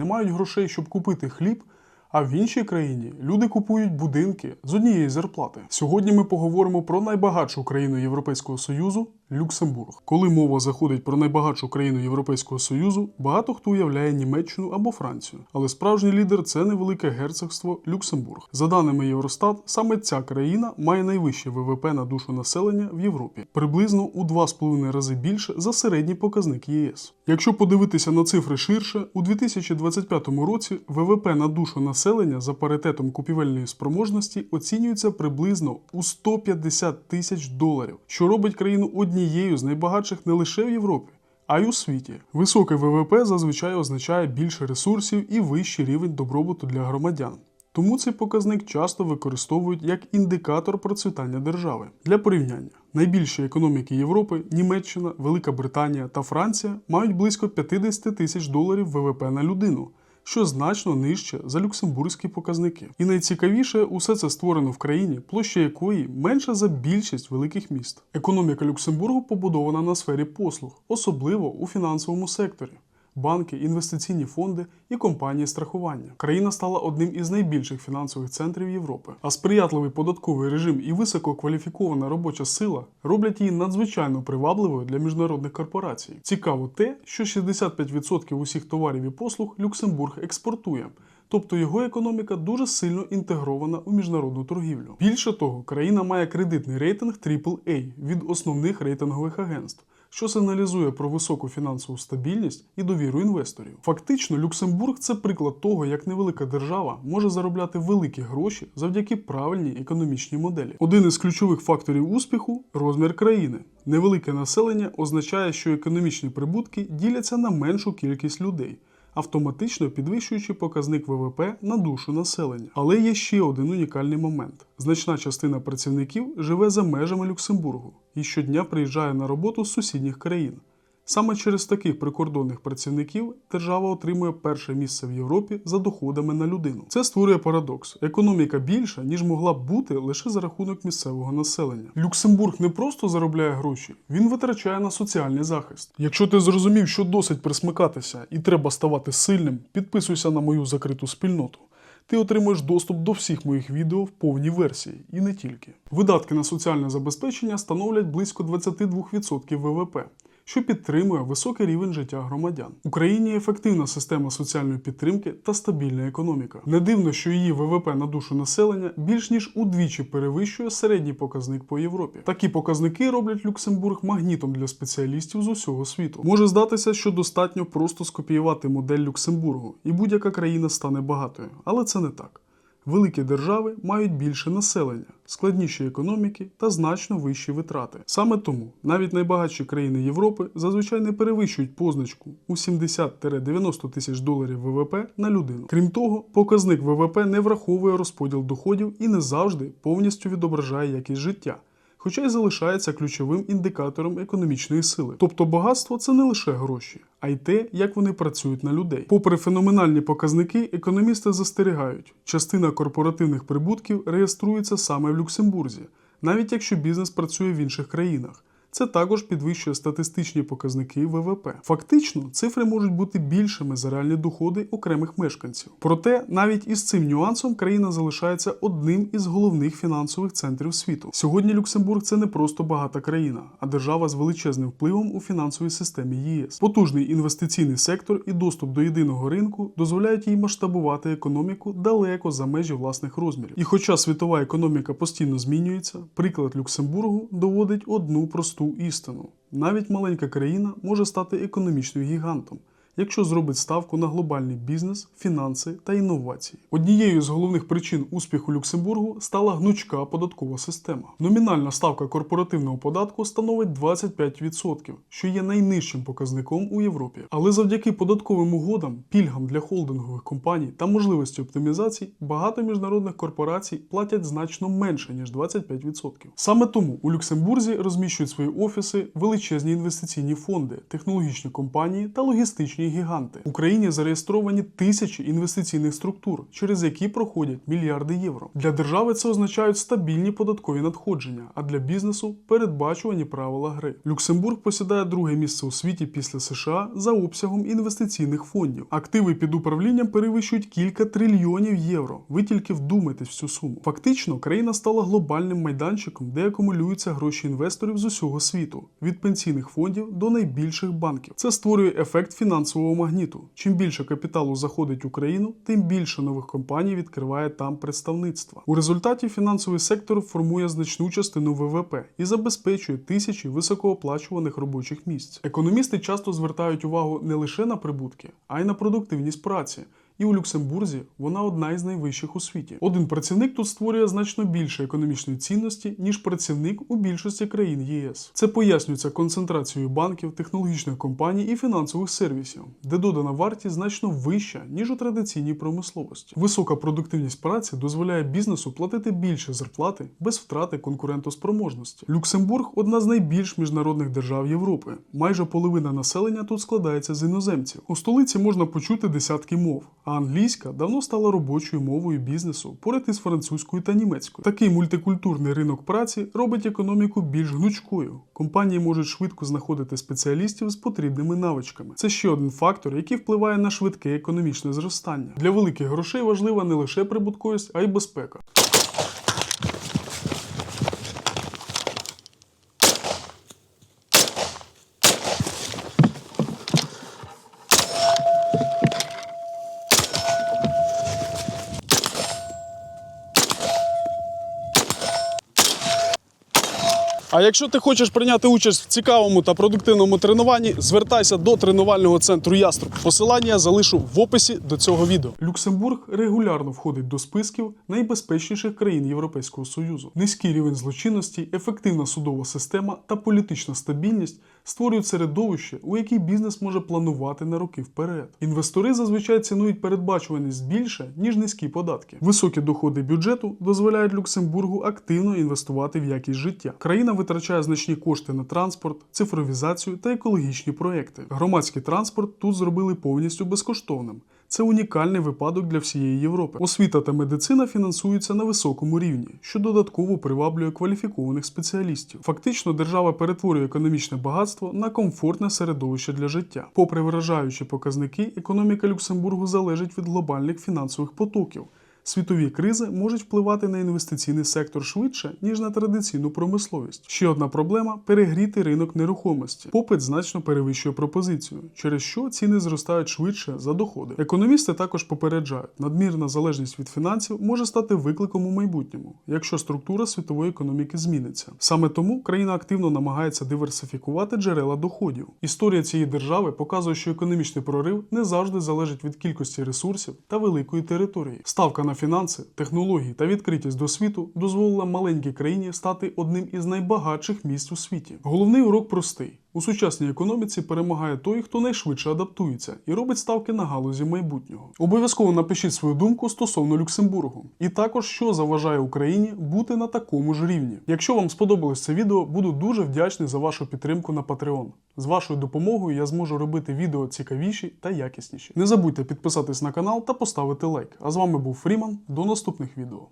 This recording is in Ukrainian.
не мають грошей, щоб купити хліб, а в іншій країні люди купують будинки з однієї зарплати. Сьогодні ми поговоримо про найбагатшу країну Європейського Союзу Люксембург. Коли мова заходить про найбагатшу країну Європейського Союзу, багато хто уявляє Німеччину або Францію. Але справжній лідер це невелике герцогство Люксембург. За даними Євростат, саме ця країна має найвище ВВП на душу населення в Європі, приблизно у 2,5 рази більше за середній показник ЄС. Якщо подивитися на цифри ширше, у 2025 році ВВП на душу населення за паритетом купівельної спроможності оцінюється приблизно у 150 тисяч доларів, що робить країну однією з найбагатших не лише в Європі. А й у світі високе ВВП зазвичай означає більше ресурсів і вищий рівень добробуту для громадян. Тому цей показник часто використовують як індикатор процвітання держави. Для порівняння, найбільші економіки Європи Німеччина, Велика Британія та Франція мають близько 50 тисяч доларів ВВП на людину, що значно нижче за люксембурзькі показники. І найцікавіше, усе це створено в країні, площа якої менша за більшість великих міст. Економіка Люксембургу побудована на сфері послуг, особливо у фінансовому секторі банки, інвестиційні фонди і компанії страхування. Країна стала одним із найбільших фінансових центрів Європи. А сприятливий податковий режим і висококваліфікована робоча сила роблять її надзвичайно привабливою для міжнародних корпорацій. Цікаво те, що 65% усіх товарів і послуг Люксембург експортує. Тобто його економіка дуже сильно інтегрована у міжнародну торгівлю. Більше того, країна має кредитний рейтинг AAA від основних рейтингових агентств що сигналізує про високу фінансову стабільність і довіру інвесторів. Фактично, Люксембург це приклад того, як невелика держава може заробляти великі гроші завдяки правильній економічній моделі. Один із ключових факторів успіху розмір країни. Невелике населення означає, що економічні прибутки діляться на меншу кількість людей. Автоматично підвищуючи показник ВВП на душу населення. Але є ще один унікальний момент: значна частина працівників живе за межами Люксембургу і щодня приїжджає на роботу з сусідніх країн. Саме через таких прикордонних працівників держава отримує перше місце в Європі за доходами на людину. Це створює парадокс: економіка більша, ніж могла б бути лише за рахунок місцевого населення. Люксембург не просто заробляє гроші, він витрачає на соціальний захист. Якщо ти зрозумів, що досить присмикатися і треба ставати сильним, підписуйся на мою закриту спільноту. Ти отримуєш доступ до всіх моїх відео в повній версії, і не тільки. Видатки на соціальне забезпечення становлять близько 22% ВВП що підтримує високий рівень життя громадян. В Україні ефективна система соціальної підтримки та стабільна економіка. Не дивно, що її ВВП на душу населення більш ніж удвічі перевищує середній показник по Європі. Такі показники роблять Люксембург магнітом для спеціалістів з усього світу. Може здатися, що достатньо просто скопіювати модель Люксембургу, і будь-яка країна стане багатою, але це не так. Великі держави мають більше населення, складніші економіки та значно вищі витрати. Саме тому навіть найбагатші країни Європи зазвичай не перевищують позначку у 70-90 тисяч доларів ВВП на людину. Крім того, показник ВВП не враховує розподіл доходів і не завжди повністю відображає якість життя хоча й залишається ключовим індикатором економічної сили. Тобто багатство це не лише гроші, а й те, як вони працюють на людей. Попри феноменальні показники, економісти застерігають, частина корпоративних прибутків реєструється саме в Люксембурзі, навіть якщо бізнес працює в інших країнах. Це також підвищує статистичні показники ВВП. Фактично, цифри можуть бути більшими за реальні доходи окремих мешканців. Проте навіть із цим нюансом країна залишається одним із головних фінансових центрів світу. Сьогодні Люксембург це не просто багата країна, а держава з величезним впливом у фінансовій системі ЄС. Потужний інвестиційний сектор і доступ до єдиного ринку дозволяють їй масштабувати економіку далеко за межі власних розмірів. І хоча світова економіка постійно змінюється, приклад Люксембургу доводить одну просту просту істину. Навіть маленька країна може стати економічним гігантом, якщо зробить ставку на глобальний бізнес, фінанси та інновації. Однією з головних причин успіху Люксембургу стала гнучка податкова система. Номінальна ставка корпоративного податку становить 25%, що є найнижчим показником у Європі. Але завдяки податковим угодам, пільгам для холдингових компаній та можливості оптимізації, багато міжнародних корпорацій платять значно менше ніж 25%. Саме тому у Люксембурзі розміщують свої офіси величезні інвестиційні фонди, технологічні компанії та логістичні гіганти. В Україні зареєстровані тисячі інвестиційних структур, через які проходять мільярди євро. Для держави це означають стабільні податкові надходження, а для бізнесу передбачувані правила гри. Люксембург посідає друге місце у світі після США за обсягом інвестиційних фондів. Активи під управлінням перевищують кілька трильйонів євро. Ви тільки вдумайтесь в цю суму. Фактично, країна стала глобальним майданчиком, де акумулюються гроші інвесторів з усього світу, від пенсійних фондів до найбільших банків. Це створює ефект фінансового магніту. Чим більше капіталу заходить в Україну, тим більше нових компаній відкриває там представництва. У результаті фінансовий сектор формує значну частину ВВП і забезпечує тисячі високооплачуваних робочих місць. Економісти часто звертають увагу не лише на прибутки, а й на продуктивність праці. І у Люксембурзі вона одна із найвищих у світі. Один працівник тут створює значно більше економічної цінності, ніж працівник у більшості країн ЄС. Це пояснюється концентрацією банків, технологічних компаній і фінансових сервісів, де додана вартість значно вища, ніж у традиційній промисловості. Висока продуктивність праці дозволяє бізнесу платити більше зарплати без втрати конкурентоспроможності. Люксембург одна з найбільш міжнародних держав Європи. Майже половина населення тут складається з іноземців. У столиці можна почути десятки мов. А англійська давно стала робочою мовою бізнесу поряд із французькою та німецькою. Такий мультикультурний ринок праці робить економіку більш гнучкою. Компанії можуть швидко знаходити спеціалістів з потрібними навичками. Це ще один фактор, який впливає на швидке економічне зростання. Для великих грошей важлива не лише прибутковість, а й безпека. А якщо ти хочеш прийняти участь в цікавому та продуктивному тренуванні, звертайся до тренувального центру Яструб. Посилання я залишу в описі до цього відео. Люксембург регулярно входить до списків найбезпечніших країн Європейського Союзу. Низький рівень злочинності, ефективна судова система та політична стабільність створюють середовище, у якій бізнес може планувати на роки вперед. Інвестори зазвичай цінують передбачуваність більше, ніж низькі податки. Високі доходи бюджету дозволяють Люксембургу активно інвестувати в якість життя. Країна витрачає значні кошти на транспорт, цифровізацію та екологічні проекти. Громадський транспорт тут зробили повністю безкоштовним. Це унікальний випадок для всієї Європи. Освіта та медицина фінансуються на високому рівні, що додатково приваблює кваліфікованих спеціалістів. Фактично, держава перетворює економічне багатство на комфортне середовище для життя. Попри вражаючі показники, економіка Люксембургу залежить від глобальних фінансових потоків. Світові кризи можуть впливати на інвестиційний сектор швидше, ніж на традиційну промисловість. Ще одна проблема перегрітий ринок нерухомості. Попит значно перевищує пропозицію, через що ціни зростають швидше за доходи. Економісти також попереджають, надмірна залежність від фінансів може стати викликом у майбутньому, якщо структура світової економіки зміниться. Саме тому країна активно намагається диверсифікувати джерела доходів. Історія цієї держави показує, що економічний прорив не завжди залежить від кількості ресурсів та великої території. Ставка на фінанси, технології та відкритість до світу дозволила маленькій країні стати одним із найбагатших місць у світі. Головний урок простий. У сучасній економіці перемагає той, хто найшвидше адаптується і робить ставки на галузі майбутнього. Обов'язково напишіть свою думку стосовно Люксембургу, і також що заважає Україні бути на такому ж рівні. Якщо вам сподобалось це відео, буду дуже вдячний за вашу підтримку на Patreon. З вашою допомогою я зможу робити відео цікавіші та якісніші. Не забудьте підписатись на канал та поставити лайк. А з вами був Фріман. До наступних відео.